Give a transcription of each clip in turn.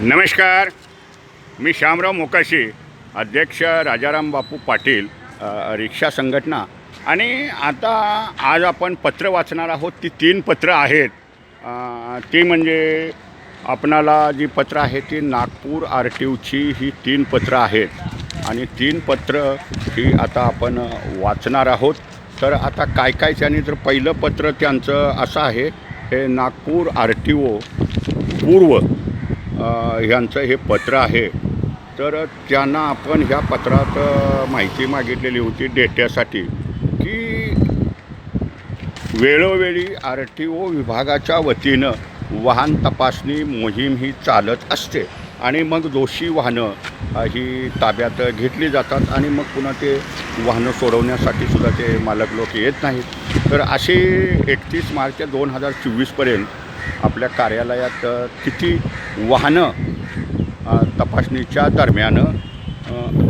नमस्कार. मी श्यामराव मोकाशी अध्यक्ष राजाराम बापू पाटील रिक्षा संघटना. आणि आता आज आपण पत्र वाचणार आहोत. ती तीन पत्र आहेत. ती म्हणजे आपणाला जी पत्र आहे ती नागपूर आर टी ओची ही तीन पत्र आहेत. आणि तीन पत्र ही आता आपण वाचणार आहोत. तर आता काय काय त्यांनी तर पहिलं पत्र त्यांचं असं आहे हे नागपूर आर टी ओ पूर्व ह्यांचं हे पत्र आहे. तर त्यांना आपण ह्या पत्रात माहिती मागितलेली होती डेट्यासाठी की वेळोवेळी आर टी ओ विभागाच्या वतीनं वाहन तपासणी मोहीम ही चालत असते. आणि मग दोषी वाहनं ही ताब्यात घेतली जातात आणि मग पुन्हा ते वाहनं सोडवण्यासाठी सुद्धा ते मालक लोक येत नाहीत. तर असे एकतीस मार्च दोन हजार चोवीसपर्यंत आपल्या कार्यालयात किती वाहनं तपासणीच्या दरम्यान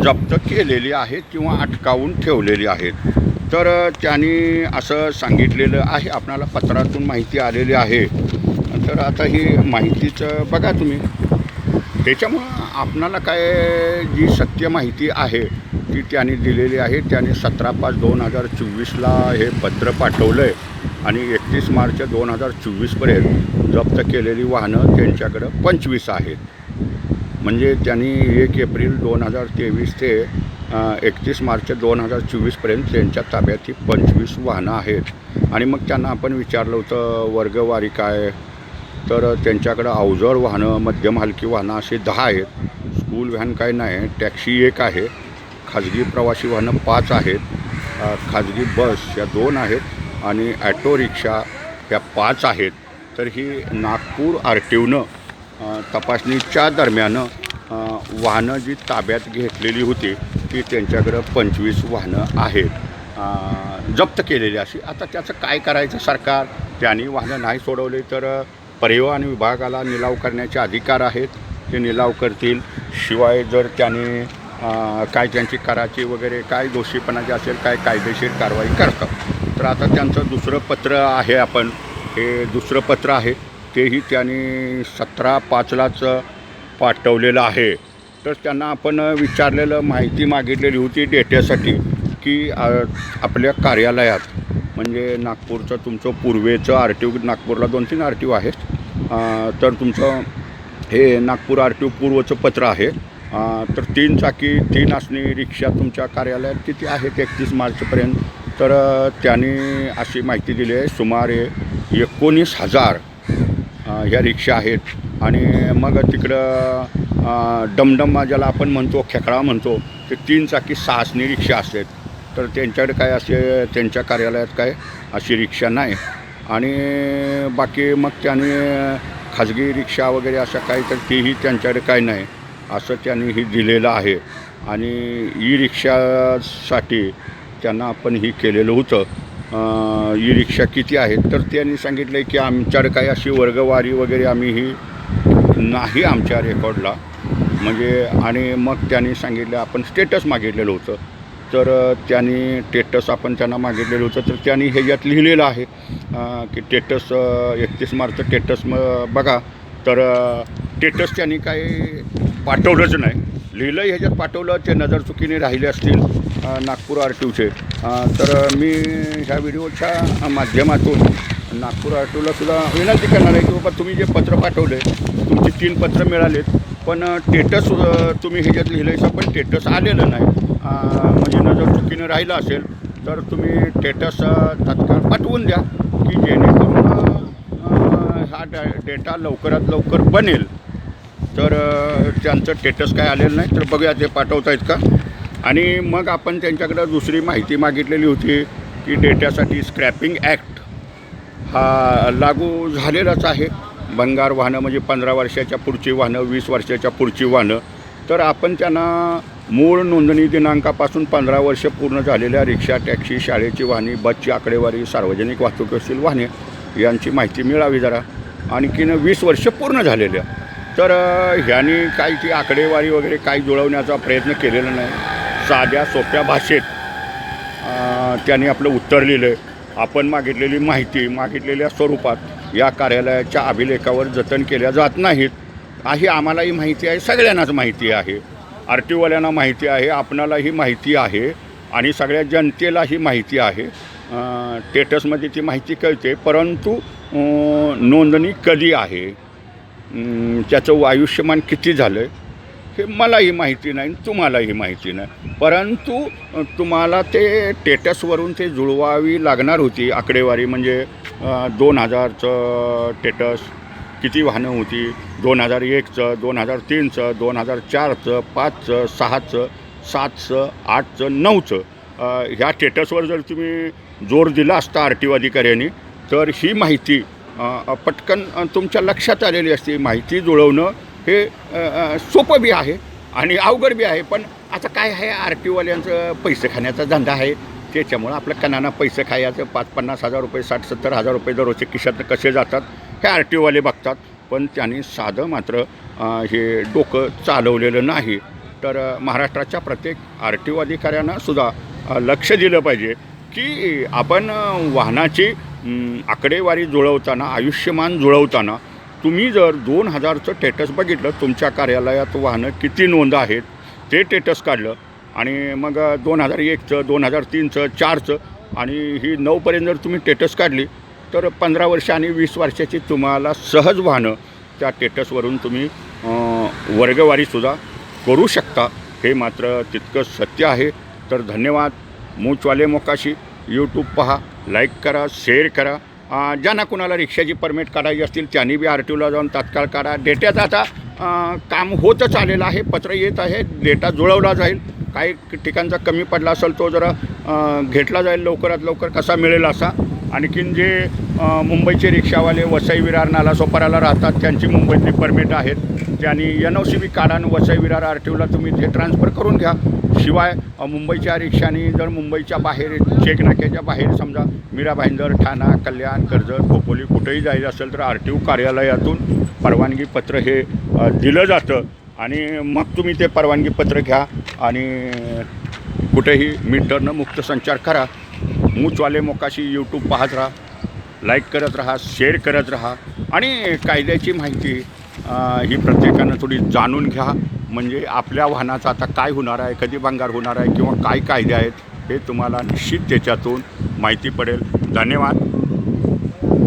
जप्त केलेली आहेत किंवा अटकावून ठेवलेली आहेत. तर त्यांनी असं सांगितलेलं आहे आपणाला पत्रातून माहिती आलेली आहे. तर आता ही माहितीचं बघा तुम्ही. त्याच्यामुळं आपणाला काय जी सत्य माहिती आहे ती त्यांनी दिलेली आहे. त्याने सतरा पाच दोन हजार चोवीसला हे पत्र पाठवलं आहे आणि एकतीस मार्च दोन हजार चोवीसपर्यंत जप्त केलेली वाहनं त्यांच्याकडं पंचवीस आहेत. म्हणजे त्यांनी एक एप्रिल दोन हजार तेवीस ते एकतीस मार्च दोन हजार चोवीसपर्यंत त्यांच्या ताब्यात ही पंचवीस वाहनं आहेत. आणि मग त्यांना आपण विचारलं होतं वर्गवारी काय तर त्यांच्याकडं अवजड वाहनं मध्यम हलकी वाहनं असे दहा आहेत. स्कूल व्हॅन काय नाही टॅक्सी एक आहे. खाजगी प्रवासी वाहनं पाच आहेत. खाजगी बस या दोन आहेत आणि ॲटो रिक्षा ह्या पाच आहेत. तर ही नागपूर आर टी ओनं तपासणीच्या दरम्यान वाहनं जी ताब्यात घेतलेली होती ती त्यांच्याकडं पंचवीस वाहनं आहेत. जप्त केलेली अशी. आता त्याचं काय करायचं सरकार? त्यांनी वाहनं नाही सोडवली तर परिवहन विभागाला निलाव करण्याचे अधिकार आहेत. ते निलाव करतील. शिवाय जर त्याने काय त्यांची कराची वगैरे काय दोषीपणाची असेल काय कायदेशीर कारवाई करतात. तर आता त्यांचं दुसरं पत्र आहे आपण. हे दुसरं पत्र आहे. तेही त्यांनी सतरा पाचलाच पाठवलेलं आहे. तर त्यांना आपण विचारलेलं माहिती मागितलेली होती डेट्यासाठी की आपल्या कार्यालयात म्हणजे नागपूरचं तुमचं पूर्वेचं आर टी ओ नागपूरला दोन तीन आर टी ओ आहेत. तर तुमचं हे नागपूर आर टी ओ पूर्वचं पत्र आहे. तर तीन चाकी तीन असणी रिक्षा तुमच्या कार्यालयात किती आहेत एकतीस मार्चपर्यंत? तर त्यांनी अशी माहिती दिली आहे. सुमारे एकोणीस हजार ह्या रिक्षा आहेत. आणि मग तिकडं अ, डमडम ज्याला आपण म्हणतो खेकडा म्हणतो ते तीन चाकी सहासनी रिक्षा असतात. तर त्यांच्याकडे काय असे त्यांच्या कार्यालयात काय अशी रिक्षा नाही. आणि बाकी मग त्यांनी खाजगी रिक्षा वगैरे अशा काही तर तीही त्यांच्याकडे काय नाही. असं त्यांनी ही दिलेलं आहे. आणि ई रिक्षासाठी त्यांना आपण ही केलेलं होतं. ई रिक्षा किती आहेत? तर त्यांनी सांगितलं की आमच्याकडे काही अशी वर्गवारी वगैरे आम्ही ही नाही आमच्या रेकॉर्डला. म्हणजे आणि मग त्यांनी सांगितलं आपण स्टेटस मागितलेलं होतं. तर त्यांनी टेटस आपण त्यांना मागितलेलं होतं. तर त्यांनी ह्याच्यात लिहिलेलं आहे की टेटस एकतीस मार्च टेटस म बघा. तर टेटस त्यांनी काही पाठवलंच नाही. लिहिलं ह्याच्यात पाठवलं ते नजर चुकीने राहिले असतील नागपूर आर टी ओचे तर मी ह्या व्हिडिओच्या माध्यमातून नागपूर आर टी ओला सुद्धा विनंती करणार आहे की बाबा तुम्ही जे पत्र पाठवले तुमची तीन पत्र मिळालेत पण टेटस तुम्ही ह्याच्यात लिहिलं पण टेटस आलेलं नाही. म्हणजे नजर चुकीनं राहिलं असेल तर तुम्ही टेटस तात्काळ पाठवून द्या की जेणेकरून हा डा डेटा लवकरात लवकर बनेल. तर त्यांचं टेटस काय आलेलं नाही तर बघूया ते पाठवता आहेत का. आणि मग आपण त्यांच्याकडं दुसरी माहिती मागितलेली होती की डेट्यासाठी स्क्रॅपिंग ॲक्ट हा लागू झालेलाच आहे. भंगार वाहनं म्हणजे पंधरा वर्षाच्या पुढची वाहनं वीस वर्षाच्या पुढची वाहनं. तर आपण त्यांना मूळ नोंदणी दिनांकापासून पंधरा वर्ष पूर्ण झालेल्या रिक्षा टॅक्सी शाळेची वाहने बसची आकडेवारी सार्वजनिक वाहतुकीतील वाहने यांची माहिती मिळावी जरा. आणखीन वीस वर्ष पूर्ण झालेल्या तर ह्याने ह्यांनी काही ती आकडेवारी वगैरे काही जुळवण्याचा प्रयत्न केलेला नाही. साध्या सोप्या भाषेत त्याने त्यांनी आपलं उत्तर लिहिलं आहे आपण मागितलेली माहिती मागितलेल्या स्वरूपात या कार्यालयाच्या अभिलेखावर जतन केल्या जात नाहीत. ही आम्हालाही माहिती आहे सगळ्यांनाच माहिती आहे. आर टीओवाल्यांना माहिती आहे आपणालाही माहिती आहे आणि सगळ्या जनतेलाही माहिती आहे. स्टेटसमध्ये ती माहिती कळते परंतु नोंदणी कधी आहे? त्याचं आयुष्यमान किती झालं आहे हे मलाही माहिती नाही आणि तुम्हालाही माहिती नाही. परंतु तुम्हाला ते टेटसवरून ते जुळवावी लागणार होती आकडेवारी म्हणजे दोन हजारचं टेटस किती वाहनं होती? दोन हजार एकचं दोन हजार तीनचं दोन हजार चारचं पाचचं सहाचं सातचं आठचं नऊचं. ह्या स्टेटसवर जर तुम्ही जोर दिला असता आर टी ओ अधिकाऱ्यांनी तर ही माहिती पटकन तुमच्या लक्षात आलेली असते. माहिती जुळवणं हे सोपं बी आहे आणि अवघड बी आहे. पण आता काय आहे आर टी ओवाल्यांचं पैसे खाण्याचा धंदा आहे. त्याच्यामुळं आपल्या कणांना पैसे खायचं पाच पन्नास हजार रुपये साठ सत्तर हजार रुपये दररोजचे खिशात कसे जातात? हे आर टी ओवाले बघतात पण त्यांनी साधं मात्र हे डोकं चालवलेलं नाही. तर महाराष्ट्राच्या प्रत्येक आर टी ओ अधिकाऱ्यांना सुद्धा लक्ष दिलं पाहिजे की आपण वाहनाची आकडेवारी जुळवताना आयुष्यमान जुळवताना तुम्ही जर दोन हजारचं टेटस बघितलं तुमच्या कार्यालयात वाहनं किती नोंद आहेत ते टेटस काढलं आणि मग दोन हजार एकचं दोन हजार तीनचं चारचं आणि ही नऊपर्यंत जर तुम्ही टेटस काढली तर पंधरा वर्ष आणि वीस वर्षाची तुम्हाला सहज वाहनं त्या टेटसवरून तुम्ही वर्गवारीसुद्धा करू शकता. हे मात्र तितकं सत्य आहे. तर धन्यवाद. मूचवाले मोकाशी. यूट्यूब पहा लाईक करा शेअर करा. ज्यांना कुणाला रिक्षाची परमिट काढायची असतील त्यांनी बी आर टी ओला जाऊन तात्काळ काढा. डेट्याचं आता काम होतच आलेलं आहे. पत्र येत आहे. डेटा जुळवला जाईल. काही ठिकाणचा कमी पडला असेल तो जरा घेतला जाईल लवकरात लवकर कसा मिळेल असा. आणखीन जे मुंबईचे रिक्षावाले वसई विरार नालासोपाराला राहतात. त्यांची मुंबईतली परमिट आहेत. ज्यांनी एन ओ सी बी काढा आणि वसई विरार आर टी ओला तुम्ही ते ट्रान्सफर करून घ्या. शिवाय मुंबईच्या रिक्षाने जर मुंबईच्या बाहेर चेक नाक्याच्या बाहेर समजा मीरा भाईंदर ठाणा कल्याण कर्जत खोपोली कुठेही जायचं असेल तर आर टी ओ कार्यालयातून परवानगी पत्र हे दिलं जातं. आणि मग तुम्ही ते परवानगी पत्र घ्या आणि कुठेही मीटरनं मुक्त संचार करा. मूचवाले मोकाशी यूट्यूब पाहत राहा. लाईक करत राहा शेअर करत राहा आणि कायद्याची माहिती ही प्रत्येकानं थोडी जाणून घ्या. म्हणजे आपल्या वाहनाचं आता काय होणार आहे कधी भंगार होणार आहे किंवा काय कायदे आहेत हे तुम्हाला निश्चित त्याच्यातून माहिती पडेल. धन्यवाद.